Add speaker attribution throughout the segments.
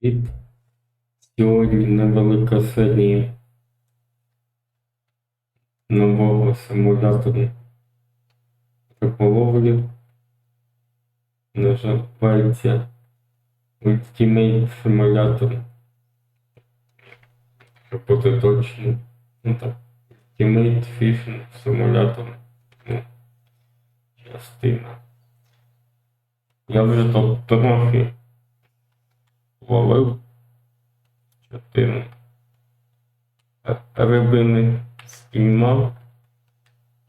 Speaker 1: І сьогодні невелика серія нового симулятору риболовлі. Називається Ultimate Simulator. Щоб бути точним. Ну так. Ultimate Fishing Simulator. Ну, частина. Я вже тут трохи ловив чотири рибини спіймав.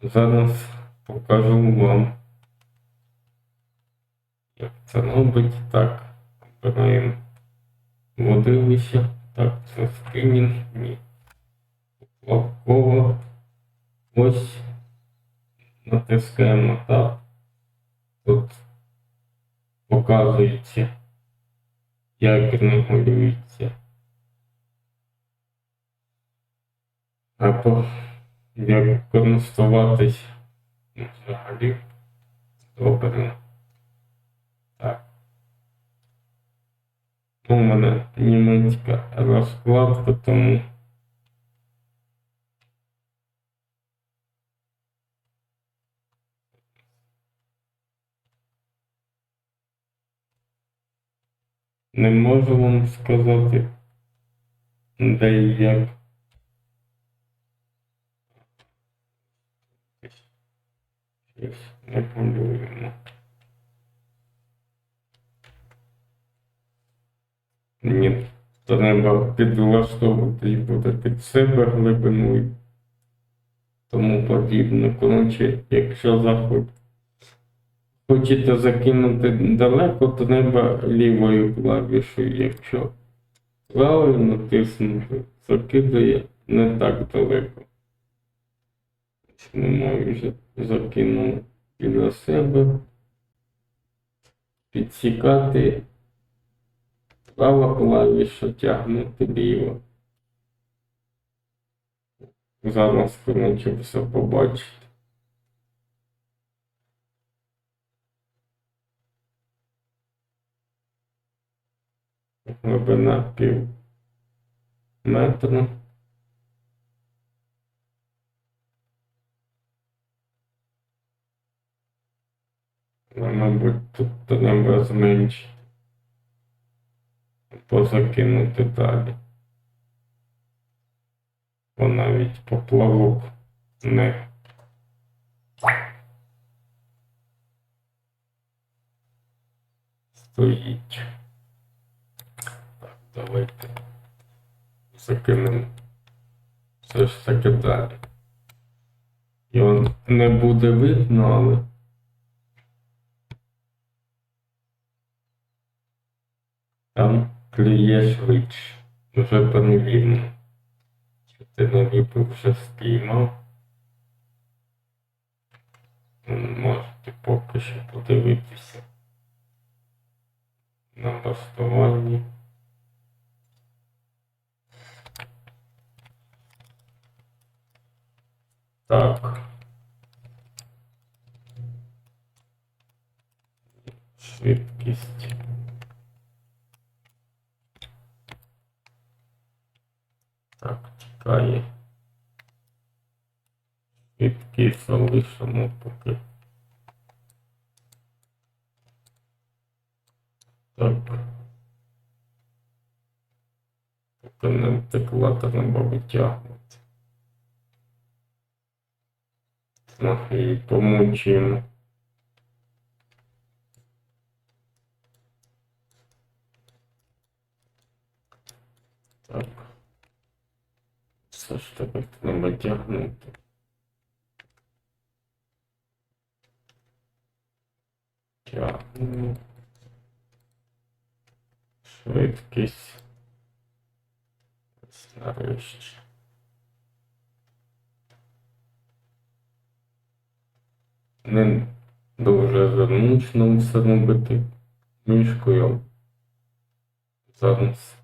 Speaker 1: Зараз покажу вам, як це робить. Так, обираємо водилище. Так, це спінінг, ні. Поплавково. Ось натискаємо так. Тут показується, як регулюється. Або як користуватись ну, взагалі. Добре. Так. Ну, У мене німецька розкладка, тому не можу вам сказати, де і як. Не полюємо. Ні, треба підлаштовувати і буде під себе глибину і тому подібне. Коротше, якщо захоч... хочете закинути далеко, то треба лівою клавішою. Якщо правою натиснути, закидає не так далеко. Ми вже закинув біля себе. Підсікати. Права клавіша тягнути ліво. Зараз коротше все побачите. Глибина пів метра. Мабуть, тут треба зменшити. Позакинути далі. Бо навіть поплавок не. Стоїть. Давайте закинемо все ж таки далі. Його не буде видно, але. Там клює швидше. Вже перевірно. Чи ти наліпив вже спіймав? Можете поки що подивитися. На бастуванні. Так. Швидкість. Так, чекає. Швидкість залишимо поки. Так. Поки не втекла, то треба витягнути. Трохи її помучимо. Так. Все ж таки треба тягнути. Тягну. Швидкість. Ось Нарешті. не дуже зручно все робити мішкою. Зараз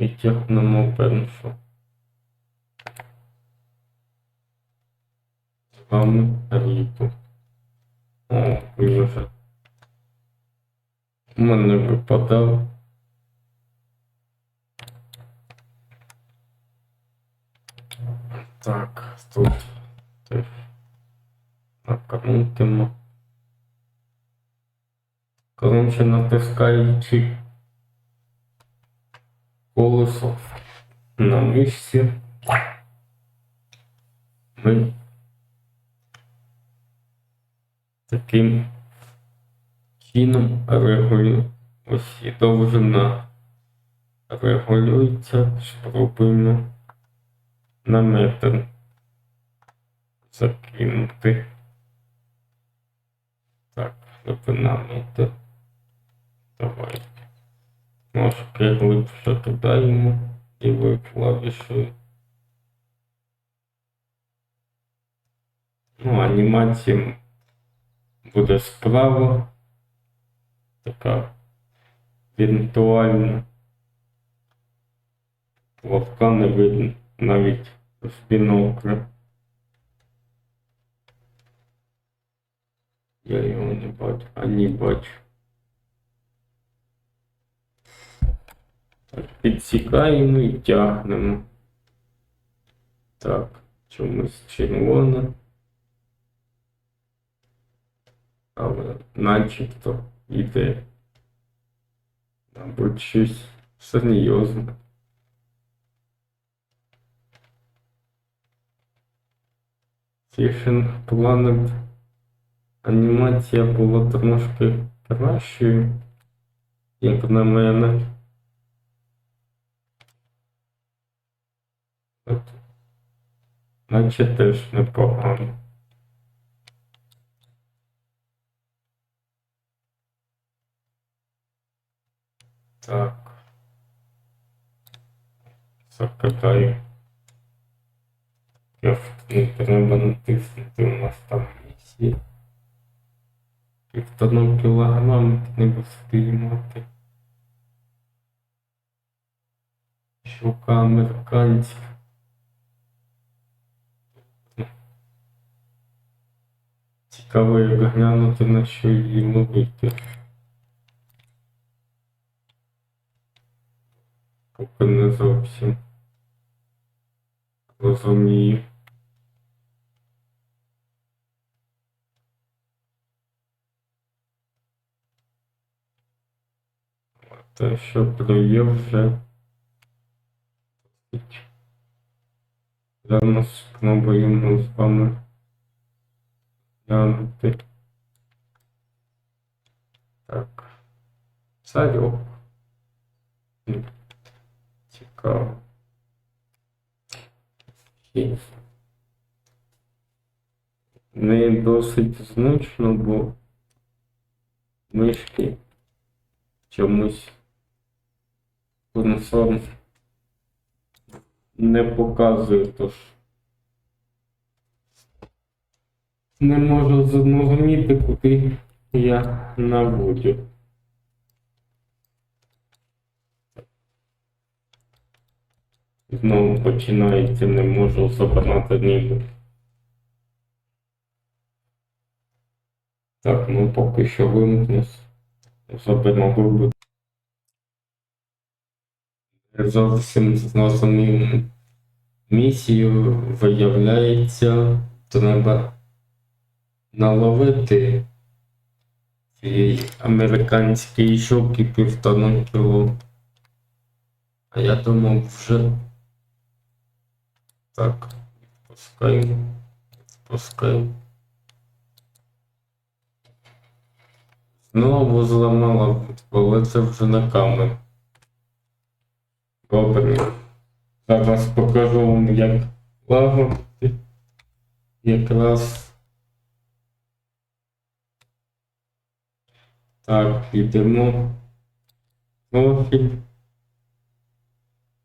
Speaker 1: відтягнемо першу. З вами ріпу. О, він вже. У мене випадав. Так, тут теж накрутимо. Коротше, натискаючи колесо на місці, ми таким чином регулюємо ось і довжина регулюється, спробуємо на метр закинути. Так, глибина метр. Давай. Трошки глибше кидаємо лівою клавішою. Ну, анімація буде справа. Така віртуальна. Вовка не видно навіть з бінокля. Я його не бачу, а ні бачу. Так, підсікаємо і тягнемо. Так, чомусь червоне. Але начебто йде. Мабуть, щось серйозне. Фішинг Planet анімація була трошки кращою, як на мене. От. Наче теж непогано. Так. Закатаю. Я треба натиснути у нас там місії. Півтора кілограм не встигнути. Щука американська. Цікаво, як глянути на що її ловити. Поки не зовсім розумію. Те, що плює вже. досить. Зараз спробуємо з вами глянути. Так. Царьок. М, Цікаво. І Не досить зручно, бо мишки чомусь курсор не показує, тож не можу зрозуміти, куди я наводю. Знову починається, не можу забрати ніби. Так, ну поки що вимкнусь. Заберемо губи. Не Зовсім зрозумів місію, виявляється, треба наловити цієї американської щуки півтора кіло. А я думав вже так, відпускаємо, відпускаємо. Знову зламала але це вже на камеру. Добре. Зараз покажу вам, як лагодити. Якраз. Так, підемо. Профіль.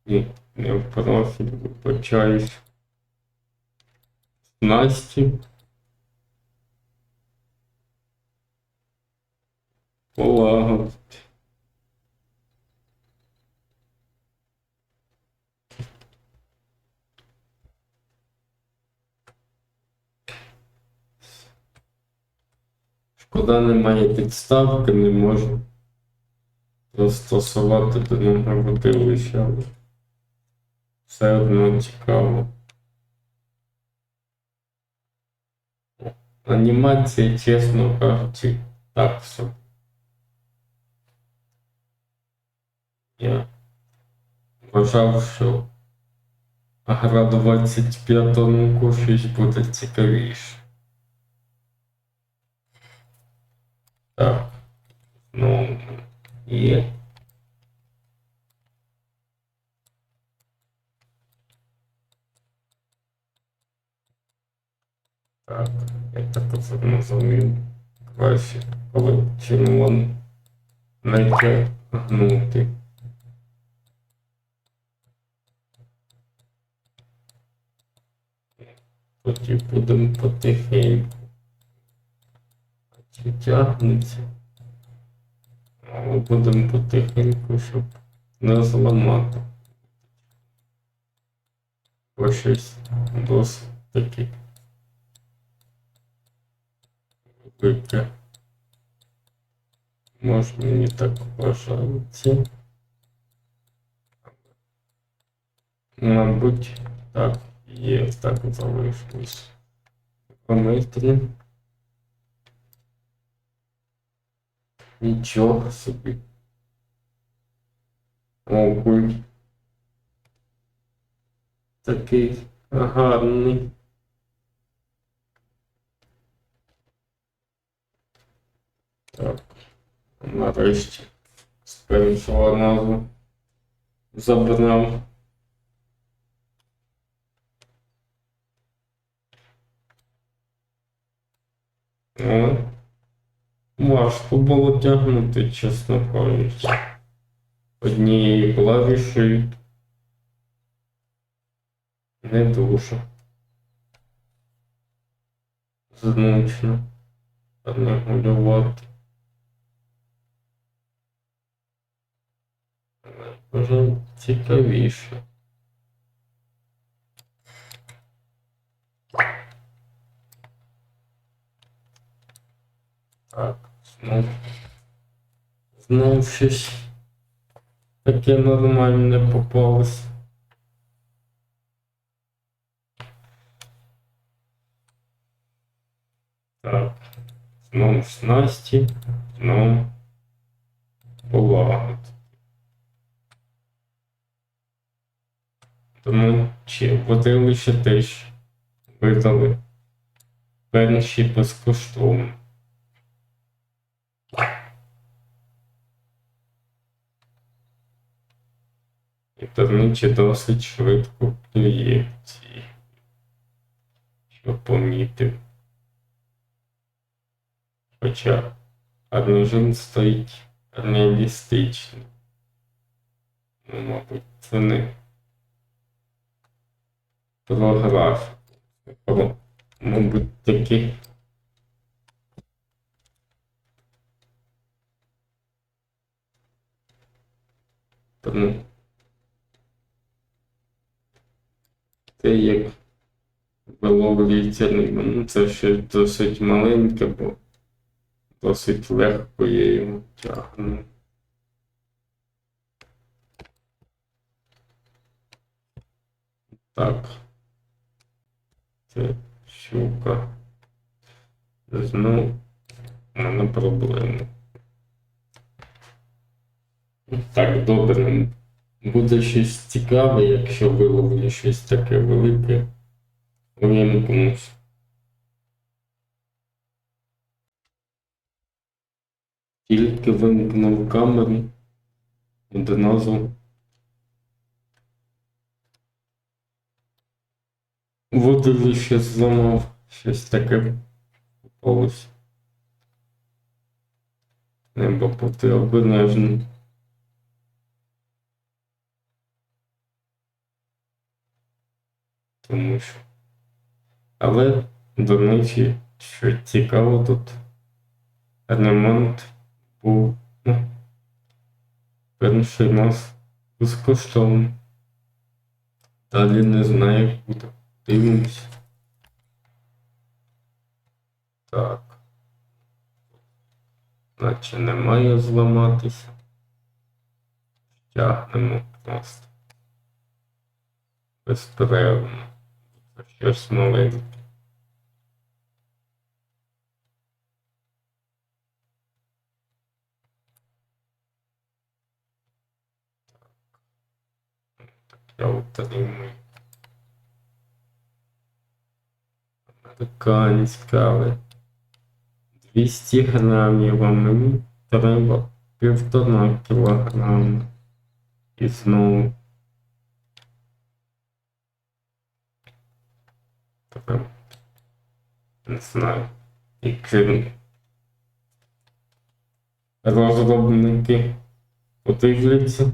Speaker 1: Ні, не в профіль, вибачаюсь. Насті. Полагодити. вода не має підставки, не може застосувати до нормативища, але все одно цікаво. Анімація, чесно кажучи, так все. Я вважав, що гра 25 року щось буде цікавіше. Так. Ну, є. Так, я так це назовів. Краще, коли чим вон натягнути. Тоді будемо потихеньку. Чи тягнеться? Але будемо потихеньку, щоб не зламати. Бо щось досить таки велике. Може мені так вважається. Мабуть, так є, так залишилось. Помити. Нічого собі. Окунь. Такий гарний. Так. Нарешті. З першого разу забрав. Але важко було тягнути, чесно кажучи. Однією клавішею не дуже. Зручно регулювати. Але Може цікавіше. Так, знов. Знов щось таке нормальне попалось. Так, знов снасті, знов полагодити. Тому чи водилище теж видали перші безкоштовно. І турничі досить швидко клює ці, що помітив. Хоча арножин стоїть реалістично. Ну, мабуть, це не про графіку. Про, мабуть, таки. Тому як виловлюється риба, ну це ще досить маленьке, бо досить легко я його тягну. Так. Це щука. Знов у мене проблеми. Так, добре. Буде щось цікаве, якщо виловлю щось таке велике. Вимкнусь. Тільки вимкнув камеру. Одразу. Водилище зламав. Щось таке попалось. Треба бути обережним. Тому що. Але, до речі, що цікаво тут, ремонт був ну, перший раз безкоштовний. Далі не знаю, як буде. Дивимось. Так. Наче не має зламатися. Тягнемо просто. Безперервно основи. Я отримую. Американська, але 200 грамів, а мені треба півтора кілограма. І знову. Не знаю. Які розробники подивляться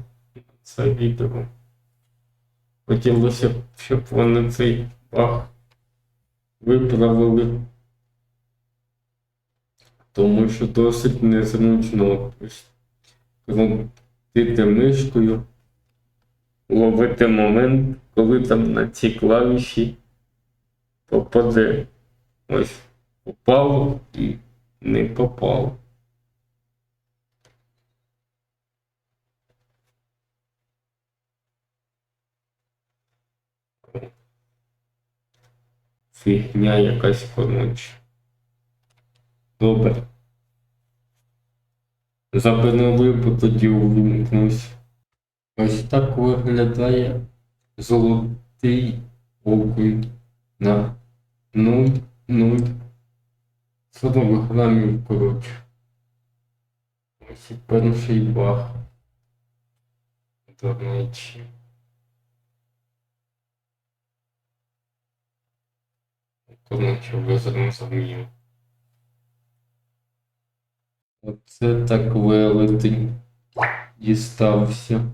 Speaker 1: це відео. Хотілося б, щоб вони цей баг виправили. Тому що досить незручно крутити мишкою, ловити момент, коли там на ці клавіші попаде. Ось попало і не попало. Фігня якась коротше. Добре. Заберу бо тоді увімкнусь. Ось так виглядає золотий окунь на 0, 0, 40 грамів коротше. Ось і перший баг. Дурничі. Коротше, ви зрозуміли. Оце так велетень дістався.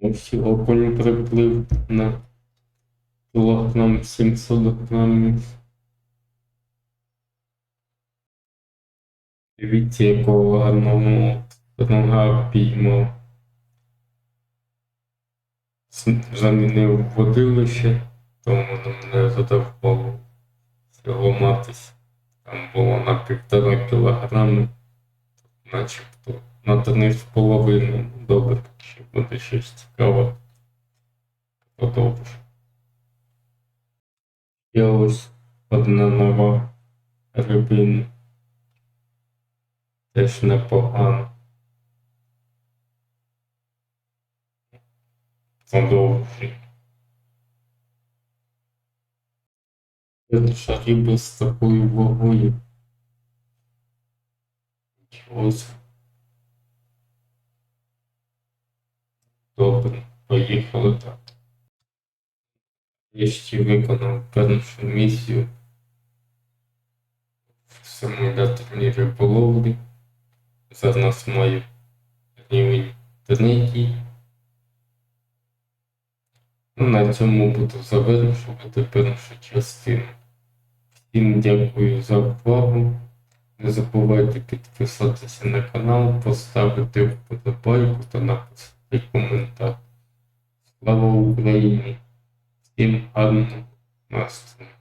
Speaker 1: Ось окунь приплив на кілограм 700 грамів. Дивіться, якого гарного рога піймав. Замінив водилище, тому мене задовбало ламатись. Там було на півтора кілограми, начебто на три з половиною. Добре, ще буде щось цікаве. Продовжу. Є ось одна нова рибина. Теж непогано. Продовжую. Перша риба з такою вагою. Собі. Добре, поїхали так. Ще виконав першу місію в симуляторній риболовлі. Зараз маю рівень третій. Ну, на цьому буду завершувати першу частину. Всім дякую за увагу. Не забувайте підписатися на канал, поставити вподобайку та написати коментар. Слава Україні! Всім гарного настрою!